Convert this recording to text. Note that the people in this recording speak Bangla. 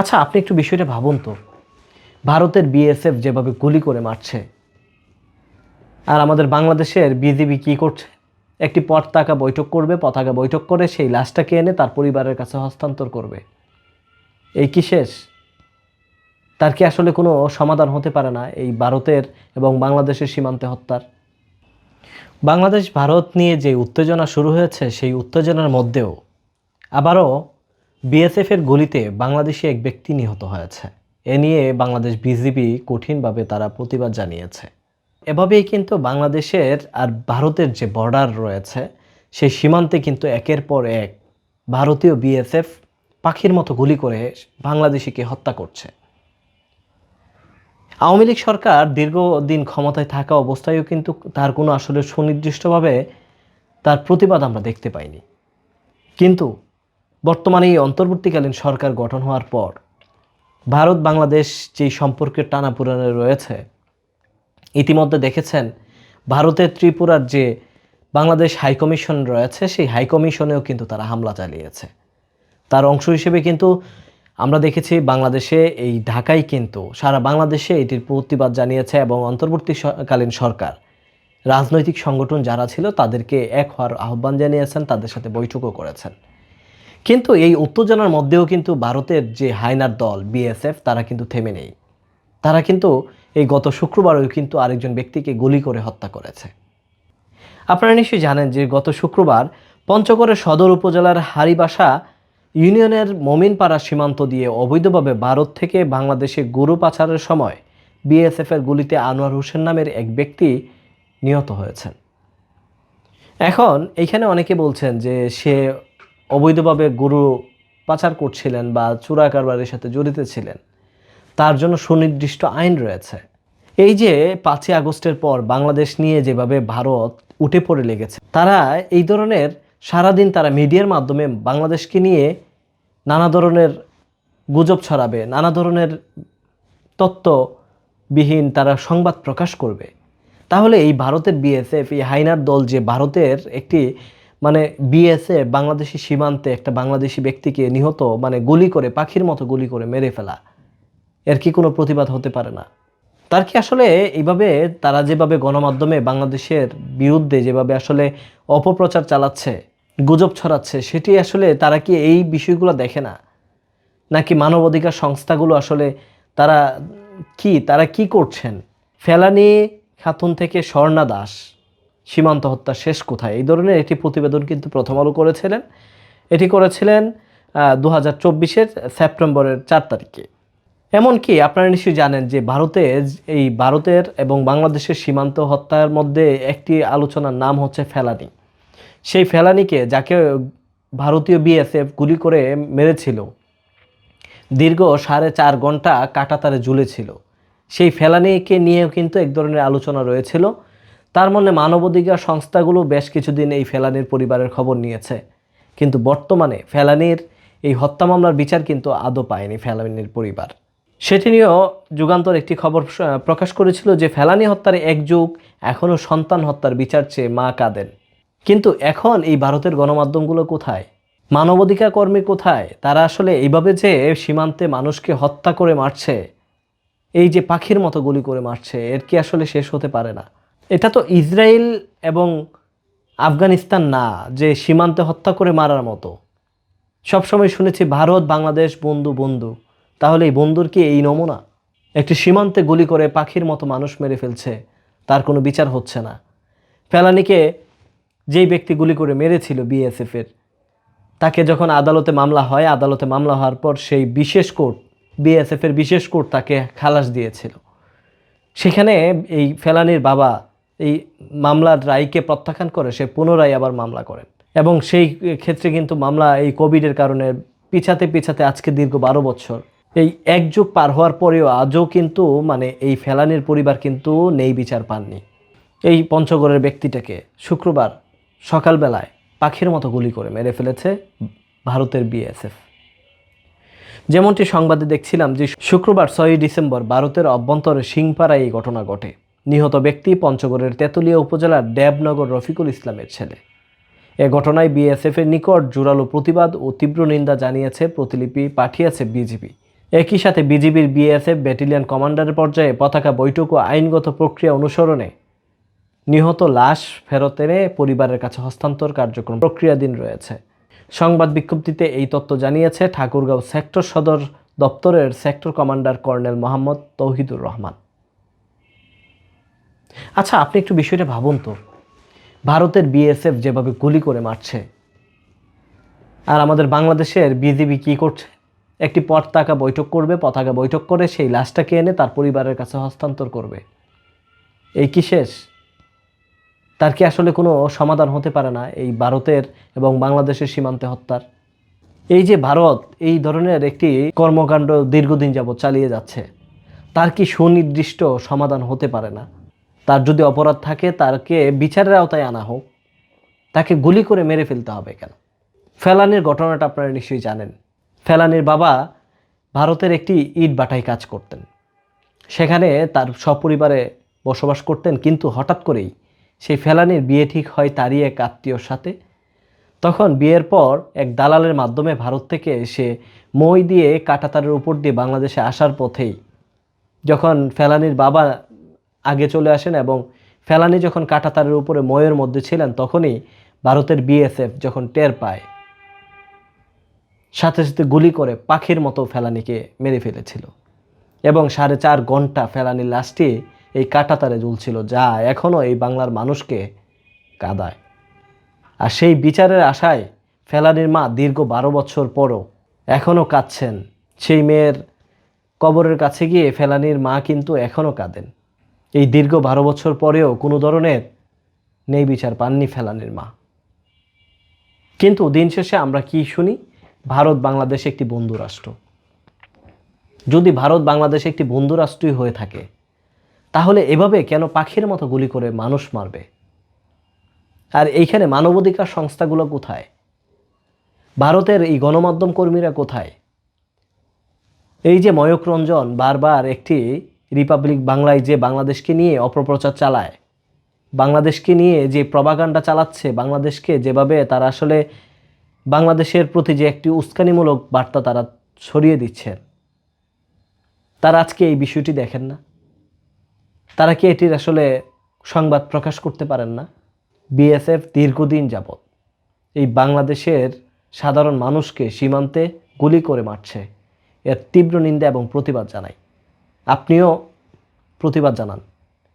আচ্ছা আপনি একটু বিষয়টা ভাবুন তো। ভারতের বিএসএফ যেভাবে গুলি করে মারছে, আর আমাদের বাংলাদেশের বিজিবি কি করছে? একটি পতাকা বৈঠক করবে, পতাকা বৈঠক করে সেই লাশটাকে এনে তার পরিবারের কাছে হস্তান্তর করবে। এই কি শেষ? তার কি আসলে কোনো সমাধান হতে পারে না এই ভারতের এবং বাংলাদেশের সীমান্তে হত্যার? বাংলাদেশ ভারত নিয়ে যে উত্তেজনা শুরু হয়েছে, সেই উত্তেজনার মধ্যেও আবারও বিএসএফের গুলিতে বাংলাদেশি এক ব্যক্তি নিহত হয়েছে। এ নিয়ে বাংলাদেশ বিজিবি কঠিনভাবে তারা প্রতিবাদ জানিয়েছে। এভাবেই কিন্তু বাংলাদেশের আর ভারতের যে বর্ডার রয়েছে, সেই সীমান্তে কিন্তু একের পর এক ভারতীয় বিএসএফ পাখির মতো গুলি করে বাংলাদেশিকে হত্যা করছে। আওয়ামী লীগ সরকার দীর্ঘদিন ক্ষমতায় থাকা অবস্থায়ও কিন্তু তার কোনো আসলে সুনির্দিষ্টভাবে তার প্রতিবাদ আমরা দেখতে পাইনি। কিন্তু বর্তমানে এই অন্তর্বর্তীকালীন সরকার গঠন হওয়ার পর ভারত, বাংলাদেশ যেই সম্পর্কের টানাপোড়েনে রয়েছে, ইতিমধ্যে দেখেছেন ভারতের ত্রিপুরার যে বাংলাদেশ হাইকমিশন রয়েছে, সেই হাইকমিশনেও কিন্তু তারা হামলা চালিয়েছে। তার অংশ হিসেবে কিন্তু আমরা দেখেছি বাংলাদেশে এই ঢাকায় কিন্তু সারা বাংলাদেশে এটির প্রতিবাদ জানিয়েছে এবং অন্তর্বর্তীকালীন সরকার, রাজনৈতিক সংগঠন যারা ছিল তাদেরকে এক হওয়ার আহ্বান জানিয়েছেন, তাদের সাথে বৈঠকও করেছেন। কিন্তু এই উত্তেজনার মধ্যেও কিন্তু ভারতের যে হাইনার দল, বিএসএফ, তারা কিন্তু থেমে নেই। তারা কিন্তু এই গত শুক্রবারও কিন্তু আরেকজন ব্যক্তিকে গুলি করে হত্যা করেছে। আপনারা নিশ্চয়ই জানেন যে গত শুক্রবার পঞ্চগড়ের সদর উপজেলার হারিবাসা ইউনিয়নের মমিনপাড়া সীমান্ত দিয়ে অবৈধভাবে ভারত থেকে বাংলাদেশে গরু পাচারের সময় বিএসএফের গুলিতে আনোয়ার হোসেন নামের এক ব্যক্তি নিহত হয়েছেন। এখন এইখানে অনেকে বলছেন যে সে অবৈধভাবে গরু পাচার করছিলেন বা চোরা কারবারের সাথে জড়িত ছিলেন, তার জন্য সুনির্দিষ্ট আইন রয়েছে। এই যে পাঁচই আগস্টের পর বাংলাদেশ নিয়ে যেভাবে ভারত উঠে পড়ে লেগেছে, তারা এই ধরনের সারাদিন তারা মিডিয়ার মাধ্যমে বাংলাদেশকে নিয়ে নানা ধরনের গুজব ছড়াবে, নানা ধরনের তত্ত্ববিহীন তারা সংবাদ প্রকাশ করবে। তাহলে এই ভারতের বিএসএফ এই হাইনার দল যে ভারতের একটি মানে বিএসএ, বাংলাদেশি সীমান্তে একটা বাংলাদেশি ব্যক্তিকে নিহত মানে গুলি করে, পাখির মতো গুলি করে মেরে ফেলা, এর কি কোনো প্রতিবাদ হতে পারে না? তার কি আসলে এইভাবে তারা যেভাবে গণমাধ্যমে বাংলাদেশের বিরুদ্ধে যেভাবে আসলে অপপ্রচার চালাচ্ছে, গুজব ছড়াচ্ছে, সেটি আসলে তারা কি এই বিষয়গুলো দেখে না? নাকি মানবাধিকার সংস্থাগুলো আসলে তারা কি তারা কি করছেন? ফেলানি খাতুন থেকে স্বর্ণা দাস। সীমান্ত হত্যা শেষ কোথায়? এই ধরনের একটি প্রতিবেদন কিন্তু প্রথম আলো করেছিলেন। এটি করেছিলেন দু হাজার চব্বিশের সেপ্টেম্বরের চার তারিখে। এমনকি আপনারা নিশ্চয়ই জানেন যে ভারতে এই ভারতের এবং বাংলাদেশের সীমান্ত হত্যার মধ্যে একটি আলোচনার নাম হচ্ছে ফেলানি। সেই ফেলানিকে যাকে ভারতীয় বিএসএফ গুলি করে মেরেছিল, দীর্ঘ সাড়ে চার ঘণ্টা কাটাতারে ঝুলেছিল। সেই ফেলানিকে নিয়েও কিন্তু এক ধরনের আলোচনা রয়েছিল। তার মনে মানবাধিকার সংস্থাগুলো বেশ কিছুদিন এই ফেলানির পরিবারের খবর নিয়েছে। কিন্তু বর্তমানে ফেলানির এই হত্যা মামলার বিচার কিন্তু আদৌ পায়নি ফেলানির পরিবার। সেটি নিয়েও যুগান্তর একটি খবর প্রকাশ করেছিল যে ফেলানি হত্যার এক যুগ এখনও সন্তান হত্যার বিচার চেয়ে মা কাঁদেন। কিন্তু এখন এই ভারতের গণমাধ্যমগুলো কোথায়? মানবাধিকার কর্মী কোথায়? তারা আসলে এইভাবে যে সীমান্তে মানুষকে হত্যা করে মারছে, এই যে পাখির মতো গুলি করে মারছে, এর কি আসলে শেষ হতে পারে না? এটা তো ইসরায়েল এবং আফগানিস্তান না, যে সীমান্তে হত্যা করে মারার মতো। সবসময় শুনেছি ভারত, বাংলাদেশ, বন্ধু বন্ধু। তাহলে এই বন্ধুর কি এই নমুনা? একটি সীমান্তে গুলি করে পাখির মতো মানুষ মেরে ফেলছে, তার কোনো বিচার হচ্ছে না। ফেলানিকে যেই ব্যক্তি গুলি করে মেরেছিল বিএসএফের, তাকে যখন আদালতে মামলা হয়, আদালতে মামলা হওয়ার পর সেই বিশেষ কোর্ট, বিএসএফের বিশেষ কোর্ট তাকে খালাস দিয়েছিল। সেখানে এই ফেলানির বাবা এই মামলার রায়কে প্রত্যাখ্যান করে, সে পুনরায় আবার মামলা করেন। এবং সেই ক্ষেত্রে কিন্তু মামলা এই কোভিডের কারণে পিছাতে পিছাতে আজকে দীর্ঘ বারো বছর। এই এক যুগ পার হওয়ার পরেও আজও কিন্তু মানে এই ফেলানির পরিবার কিন্তু নেই, বিচার পাননি। এই পঞ্চগড়ের ব্যক্তিটাকে শুক্রবার সকালবেলায় পাখির মতো গুলি করে মেরে ফেলেছে ভারতের বিএসএফ। যেমনটি সংবাদে দেখছিলাম যে শুক্রবার ছয়ই ডিসেম্বর ভারতের অভ্যন্তরে সিংপাড়ায় এই ঘটনা ঘটে। নিহত ব্যক্তি পঞ্চগড়ের তেঁতুলিয়া উপজেলার দেবনগর রফিকুল ইসলামের ছেলে। এ ঘটনায় বিএসএফের নিকট জোরালো প্রতিবাদ ও তীব্র নিন্দা জানিয়েছে প্রতিলিপি পাঠিয়েছে বিজিবি। একই সাথে বিজিবির বিএসএফ ব্যাটালিয়ন কমান্ডারের পর্যায়ে পতাকা বৈঠক ও আইনগত প্রক্রিয়া অনুসরণে নিহত লাশ ফেরত এনে পরিবারের কাছে হস্তান্তর কার্যক্রম প্রক্রিয়াধীন রয়েছে। সংবাদ বিজ্ঞপ্তিতে এই তথ্য জানিয়েছে ঠাকুরগাঁও সেক্টর সদর দপ্তরের sector commander colonel Mohammad Tauhidur Rahman. আচ্ছা আপনি একটু বিষয়টা ভাবুন তো। ভারতের বিএসএফ যেভাবে গুলি করে মারছে, আর আমাদের বাংলাদেশের বিজিবি কি করছে? একটি পতাকা বৈঠক করবে, পতাকা বৈঠক করে সেই লাশটাকে এনে তার পরিবারের কাছে হস্তান্তর করবে। এই কি শেষ? তার কি আসলে কোনো সমাধান হতে পারে না এই ভারতের এবং বাংলাদেশের সীমান্তে হত্যার? এই যে ভারত এই ধরনের একটি কর্মকাণ্ড দীর্ঘদিন যাবৎ চালিয়ে যাচ্ছে, তার কি সুনির্দিষ্ট সমাধান হতে পারে না? তার যদি অপরাধ থাকে তাকে বিচারের আওতায় আনা হোক, তাকে গুলি করে মেরে ফেলতে হবে কেন? ফেলানির ঘটনাটা আপনারা নিশ্চয়ই জানেন। ফেলানির বাবা ভারতের একটি ইট বাটাই কাজ করতেন। সেখানে তার সপরিবারে বসবাস করতেন, কিন্তু হঠাৎ করেই সেই ফেলানির বিয়ে ঠিক হয় তারই এক আত্মীয়র সাথে। তখন বিয়ের পর এক দালালের মাধ্যমে ভারত থেকে এসে মই দিয়ে কাটাতারের উপর দিয়ে বাংলাদেশে আসার পথেই যখন ফেলানির বাবা আগে চলে আসেন এবং ফেলানি যখন কাটাতারের উপরে ময়ের মধ্যে ছিলেন, তখনই ভারতের বিএসএফ যখন টের পায়, সাথে সাথে গুলি করে পাখির মতো ফেলানিকে মেরে ফেলেছিল। এবং সাড়ে চার ঘণ্টা ফেলানির লাশটি এই কাটাতারে ঝুলছিল যা এখনও এই বাংলার মানুষকে কাদায়। আর সেই বিচারের আশায় ফেলানির মা দীর্ঘ বারো বছর পরও এখনও কাঁদছেন। সেই মেয়ের কবরের কাছে গিয়ে ফেলানির মা কিন্তু এখনও কাঁদেন। এই দীর্ঘ বারো বছর পরেও কোনো ধরনের নেই বিচার পাননি ফেলানির মা। কিন্তু দিন শেষে আমরা কি শুনি? ভারত বাংলাদেশ একটি বন্ধু রাষ্ট্র। যদি ভারত বাংলাদেশ একটি বন্ধু রাষ্ট্রই হয়ে থাকে, তাহলে এভাবে কেন পাখির মতো গুলি করে মানুষ মারবে? আর এইখানে মানবাধিকার সংস্থাগুলো কোথায়? ভারতের এই গণমাধ্যম কর্মীরা কোথায়? এই যে ময়ূক রঞ্জন বারবার একটি রিপাবলিক বাংলায় যে বাংলাদেশকে নিয়ে অপপ্রচার চালায়, বাংলাদেশকে নিয়ে যে প্রবাগান্ডা চালাচ্ছে, বাংলাদেশকে যেভাবে তারা আসলে বাংলাদেশের প্রতি যে একটি উস্কানিমূলক বার্তা তারা ছড়িয়ে দিচ্ছেন, তারা আজকে এই বিষয়টি দেখেন না। তারা কি এটির আসলে সংবাদ প্রকাশ করতে পারেন না? বিএসএফ দীর্ঘদিন যাবৎ এই বাংলাদেশের সাধারণ মানুষকে সীমান্তে গুলি করে মারছে। এর তীব্র নিন্দা এবং প্রতিবাদ জানাই আপনিও প্রতিবাদ জানান।